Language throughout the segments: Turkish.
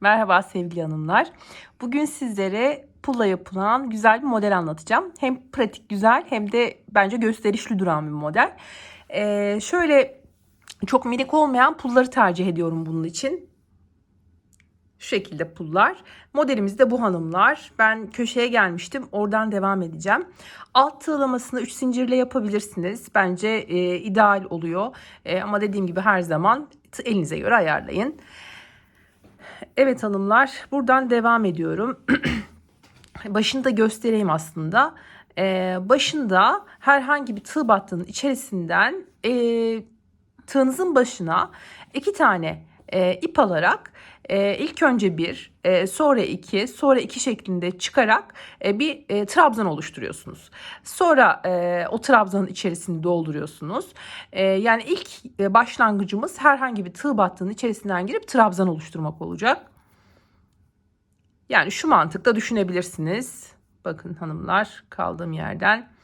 Merhaba sevgili hanımlar. Bugün sizlere pulla yapılan güzel bir model anlatacağım. Hem pratik güzel hem de bence gösterişli duran bir model. Ee, şöyle çok minik olmayan pulları tercih ediyorum bunun için. Şu şekilde pullar. Modelimiz de bu hanımlar. Ben köşeye gelmiştim. Oradan devam edeceğim. Alt tığlamasını 3 zincirle yapabilirsiniz. Bence e, ideal oluyor. E, ama dediğim gibi her zaman elinize göre ayarlayın. Evet hanımlar buradan devam ediyorum. Başını da göstereyim aslında. Ee, başında herhangi bir tığ battığının içerisinden e, tığınızın başına iki tane e, ip alarak e, ilk önce bir, e, sonra iki, sonra iki şeklinde çıkarak e, bir e, trabzan oluşturuyorsunuz. Sonra e, o trabzanın içerisini dolduruyorsunuz. E, yani ilk e, başlangıcımız herhangi bir tığ battığının içerisinden girip trabzan oluşturmak olacak. Yani şu mantıkta düşünebilirsiniz. Bakın hanımlar kaldığım yerden.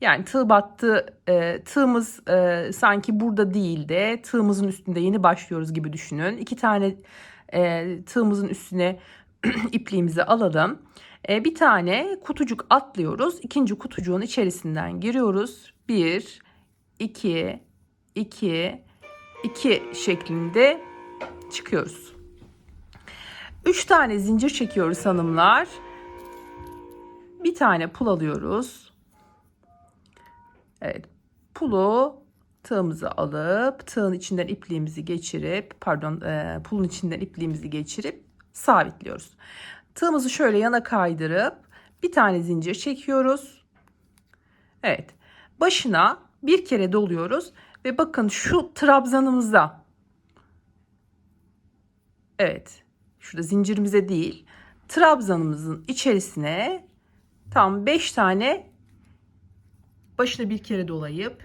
Yani tığ battı, e, tığımız e, sanki burada değil de tığımızın üstünde yeni başlıyoruz gibi düşünün. İki tane e, tığımızın üstüne ipliğimizi alalım. E, bir tane kutucuk atlıyoruz. İkinci kutucuğun içerisinden giriyoruz. Bir, iki, iki, iki şeklinde çıkıyoruz. Üç tane zincir çekiyoruz hanımlar. Bir tane pul alıyoruz. Evet, pulu tığımızı alıp tığın içinden ipliğimizi geçirip pardon e, pulun içinden ipliğimizi geçirip sabitliyoruz. Tığımızı şöyle yana kaydırıp bir tane zincir çekiyoruz. Evet. Başına bir kere doluyoruz ve bakın şu trabzanımıza Evet. Şurada zincirimize değil. Trabzanımızın içerisine tam 5 tane başına bir kere dolayıp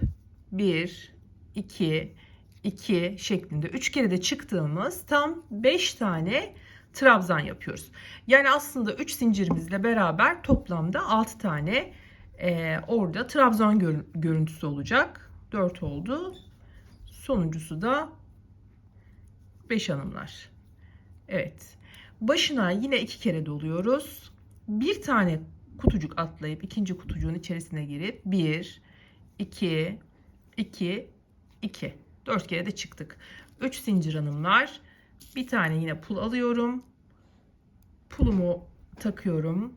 1 2 2 şeklinde 3 kere de çıktığımız tam 5 tane trabzan yapıyoruz. Yani aslında 3 zincirimizle beraber toplamda 6 tane e, orada trabzan gör, görüntüsü olacak. 4 oldu. Sonuncusu da 5 hanımlar. Evet. Başına yine iki kere doluyoruz. Bir tane kutucuk atlayıp ikinci kutucuğun içerisine girip 1 2 2 2 4 kere de çıktık. 3 zincir hanımlar. Bir tane yine pul alıyorum. Pulumu takıyorum.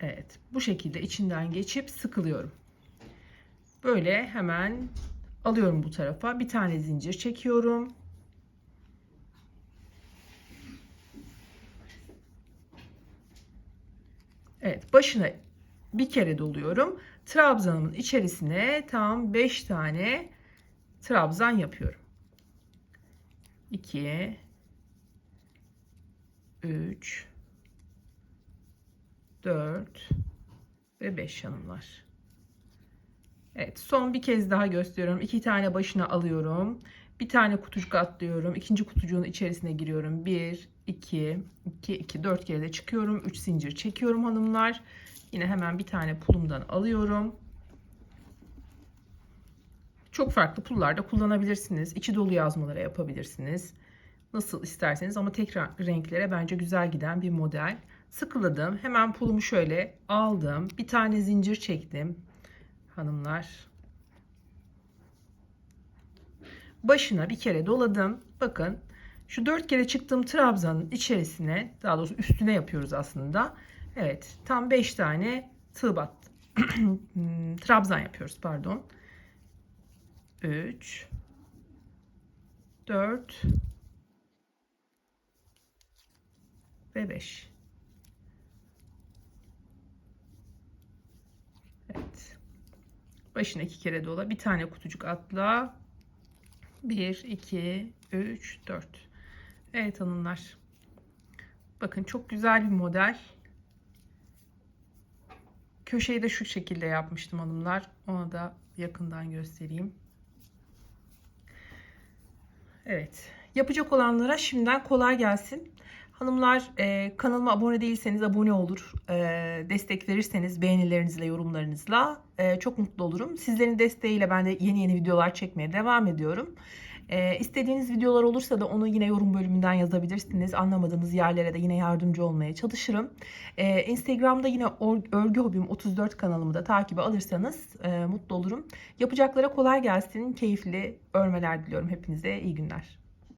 Evet, bu şekilde içinden geçip sıkılıyorum. Böyle hemen alıyorum bu tarafa. Bir tane zincir çekiyorum. Evet başına bir kere doluyorum. Trabzanımın içerisine tam 5 tane trabzan yapıyorum. 2 3 4 ve 5 hanımlar. Evet son bir kez daha gösteriyorum. 2 tane başına alıyorum. Bir tane kutucuk atlıyorum. İkinci kutucuğun içerisine giriyorum. 1, 2, 2, 2, 4 kere de çıkıyorum. 3 zincir çekiyorum hanımlar. Yine hemen bir tane pulumdan alıyorum. Çok farklı pullarda kullanabilirsiniz. İçi dolu yazmalara yapabilirsiniz. Nasıl isterseniz ama tek renklere bence güzel giden bir model. Sıkıladım. Hemen pulumu şöyle aldım. Bir tane zincir çektim. Hanımlar başına bir kere doladım. Bakın şu dört kere çıktığım trabzanın içerisine daha doğrusu üstüne yapıyoruz aslında. Evet tam beş tane tığ bat trabzan yapıyoruz pardon. 3 4 ve 5 Evet. Başına iki kere dola. Bir tane kutucuk atla. 1, 2, 3, 4. Evet hanımlar. Bakın çok güzel bir model. Köşeyi de şu şekilde yapmıştım hanımlar. Ona da yakından göstereyim. Evet. Yapacak olanlara şimdiden kolay gelsin. Hanımlar e, kanalıma abone değilseniz abone olur. E, destek verirseniz beğenilerinizle, yorumlarınızla e, çok mutlu olurum. Sizlerin desteğiyle ben de yeni yeni videolar çekmeye devam ediyorum. Ee, istediğiniz videolar olursa da onu yine yorum bölümünden yazabilirsiniz. Anlamadığınız yerlere de yine yardımcı olmaya çalışırım. Ee, Instagram'da yine Örgü Hobim 34 kanalımı da takibe alırsanız e, mutlu olurum. Yapacaklara kolay gelsin. Keyifli örmeler diliyorum hepinize. İyi günler.